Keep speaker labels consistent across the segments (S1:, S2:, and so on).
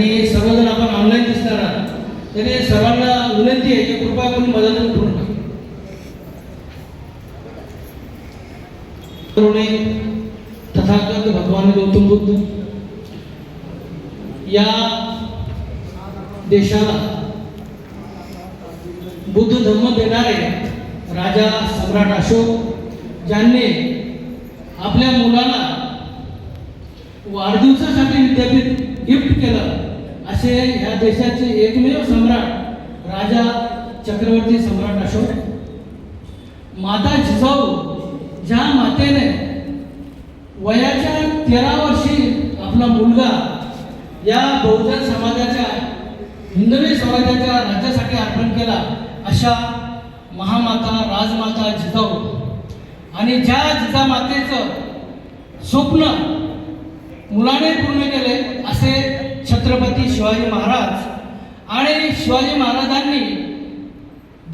S1: आणि सर्वजण आपण ऑनलाईन दिसणार आहात तरी सर्वांना विनंती आहे की कृपा करून मदत करून तथागत भगवान गौतम बुद्ध या देशाला बुद्ध धर्म देणारे राजा सम्राट अशोक ज्यांनी आपल्या मुलाला वाढदिवसासाठी विद्यापीठ गिफ्ट केलं. असे ह्या देशाचे एकमेव सम्राट राजा चक्रवर्ती सम्राट अशोक. माता जिजाऊ ज्या मातेने वयाच्या तेरा वर्षी आपला मुलगा या बहुजन समाजाच्या हिंदवी समाजाच्या राज्यासाठी अर्पण केला अशा महामाता राजमाता जिजाऊ. आणि ज्या जिजामातेचं स्वप्न मुलाने पूर्ण केले असे छत्रपती शिवाजी महाराज आणि शिवाजी महाराजांनी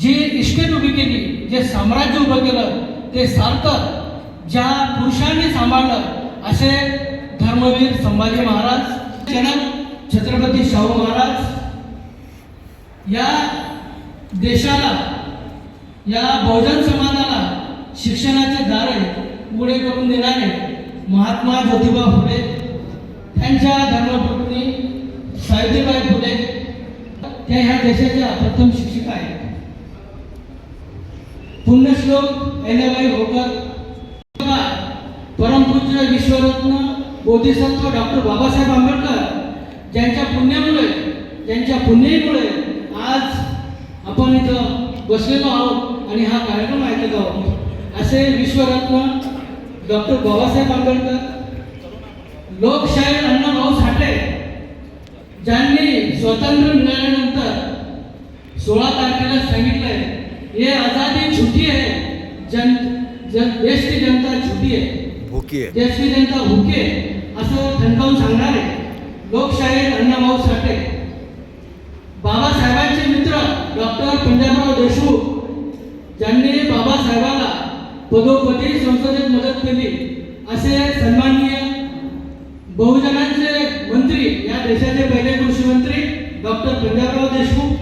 S1: जी इस्टेट उभी केली जे साम्राज्य उभं केलं ते सार्थक ज्या पुरुषांनी सांभाळलं असे धर्मवीर संभाजी महाराज जनक छत्रपती शाहू महाराज या देशाला या बहुजन समाजाला शिक्षणाचे दारे उघडे करून देणारे महात्मा ज्योतिबा फुले. त्यांच्या धर्मपत्नी सावित्रीबाई फुले त्या ह्या देशाच्या प्रथम शिक्षिका आहेत. पुण्यश्लोक अहिल्याबाई होकर परमपूज्य विश्वरत्न बोधिसत्व डॉक्टर बाबासाहेब आंबेडकर ज्यांच्या पुण्यामुळे ज्यांच्या पुण्यामुळे आज आपण इथं बसलेलो आहोत आणि हा कार्यक्रम ऐकत आहोत. असे विश्वरत्न डॉक्टर बाबासाहेब आंबेडकर लोकशाहीर अण्णाभाऊ साठे ज्यांनी स्वातंत्र्य मिळाल्यानंतर सोळा तारखेला सांगितलंय ये आजादी छुटी है जन जन देश की जनता छुटी है
S2: भुकी आहे.
S1: देश की जनता भूके असं ठणकावून सांगणारे लोकशाहीर अण्णाभाऊ साठे. बाबासाहेबांचे मित्र डॉक्टर पंजाबराव देशमुख ज्यांनी बाबासाहेबाला पदोपदी संसदेत मदत केली असे सन्माननीय बहुजनांचे मंत्री या देशाचे डॉक्टर पंजाबराव देशमुख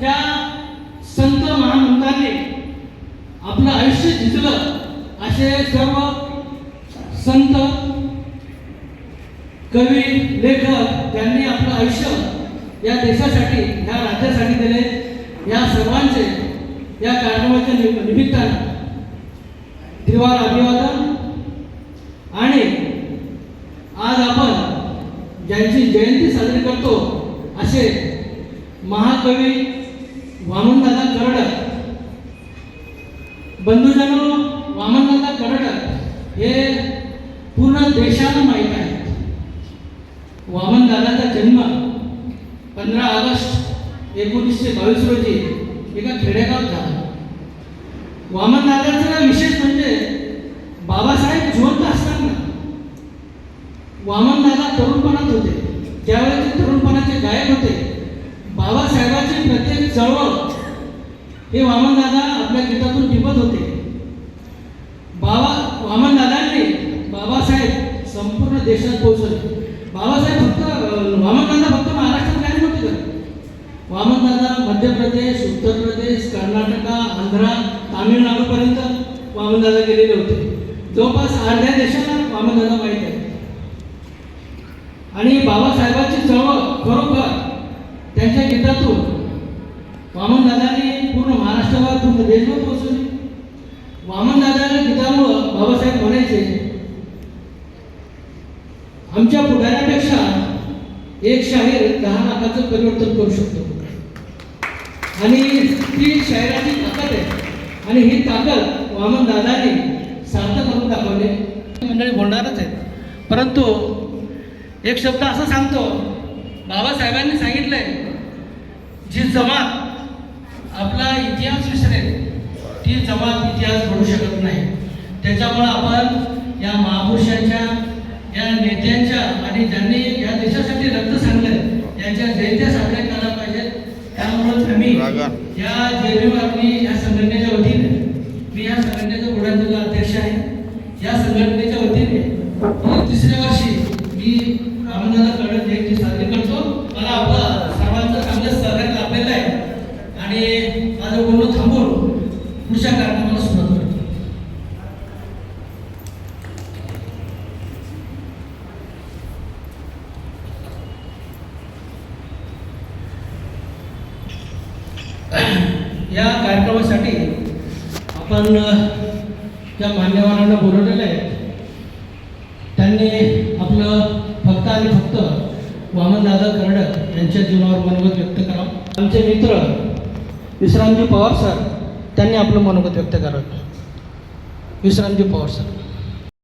S1: त्या संत महामंतांनी आपलं आयुष्य जिंकलं. असे सर्व संत कवी लेखक त्यांनी आपलं आयुष्य या देशासाठी या राज्यासाठी दिले. या सर्वांचे या कार्यक्रमाच्या नि- निमित्तानं त्रिवार अभिवादन. आणि आज आपण ज्यांची जयंती साजरी करतो असे महाकवी वामनदादा करडक बंधुजनो वामनदादा करडक हे पूर्ण देशाला माहीत आहे वामनदादाचा जन्म पंधरा ऑगस्ट एकोणीसशे बावीस रोजी एका खेडेगावात झाला. वामनदादाचा विशेष म्हणजे बाबासाहेब जिवंत असताना. वामनदादा तरुणपणात होते. ज्यावेळेस गायब होते. बाबासाहेबांची प्रत्येक चळवळ हे वामनदादा आपल्या गीतातून टिपत होते. बाबा वामनदादांनी बाबासाहेब संपूर्ण देशात पोहोचले. बाबासाहेब फक्त वामन वामनदादा फक्त महाराष्ट्रात काय नव्हते करत वामनदादा मध्य प्रदेश उत्तर प्रदेश कर्नाटका आंध्रा तामिळनाडूपर्यंत वामनदादा गेलेले होते. जवळपास अर्ध्या देशाला वामनदादा माहीत आहे. आणि बाबासाहेबांची चळवळ खरोखर त्यांच्या गीतातून वामनदादांनी पूर्ण महाराष्ट्रावर पूर्ण देशभर पोहोचवली वामनदादांच्या गीतामुळं बाबासाहेब म्हणायचे आमच्या पुढाऱ्यापेक्षा एक शाहीर दहा लाखाचं परिवर्तन करू शकतो. आणि ती शाहिराची ताकद आहे. आणि ही ताकद वामन दादाने सार्थ करून दाखवले. मंडळी बोलणारच आहेत. परंतु एक शब्द असा सांगतो बाबासाहेबांनी सांगितलंय जी जमात आपला इतिहास विसरेल ती जमात इतिहास घडू शकत नाही. त्याच्यामुळं आपण या महापुरुषांच्या या नेत्यांच्या आणि ज्यांनी या देशासाठी रक्त सांगलं यांच्या जयंत्या साजऱ्या करायला पाहिजेत. त्यामुळं आम्ही. या जेबीवारणी या संघटनेच्या वतीने मी या संघटनेचा बुडांचा अध्यक्ष आहे. या संघटनेच्या वतीने तिसऱ्या वर्षी मी रामदादा कडक जयंती साजरी या कार्यक्रमासाठी आपण ज्या मान्यवरांना बोलवलेलं आहे त्यांनी आपलं फक्त आणि फक्त वामनदादा कर्डक यांच्या जीवनावर मनोगत व्यक्त करावं. आमचे मित्र विश्रामजी पवार सर त्यांनी आपलं मनोगत व्यक्त करावं. विश्रामजी पवार सर.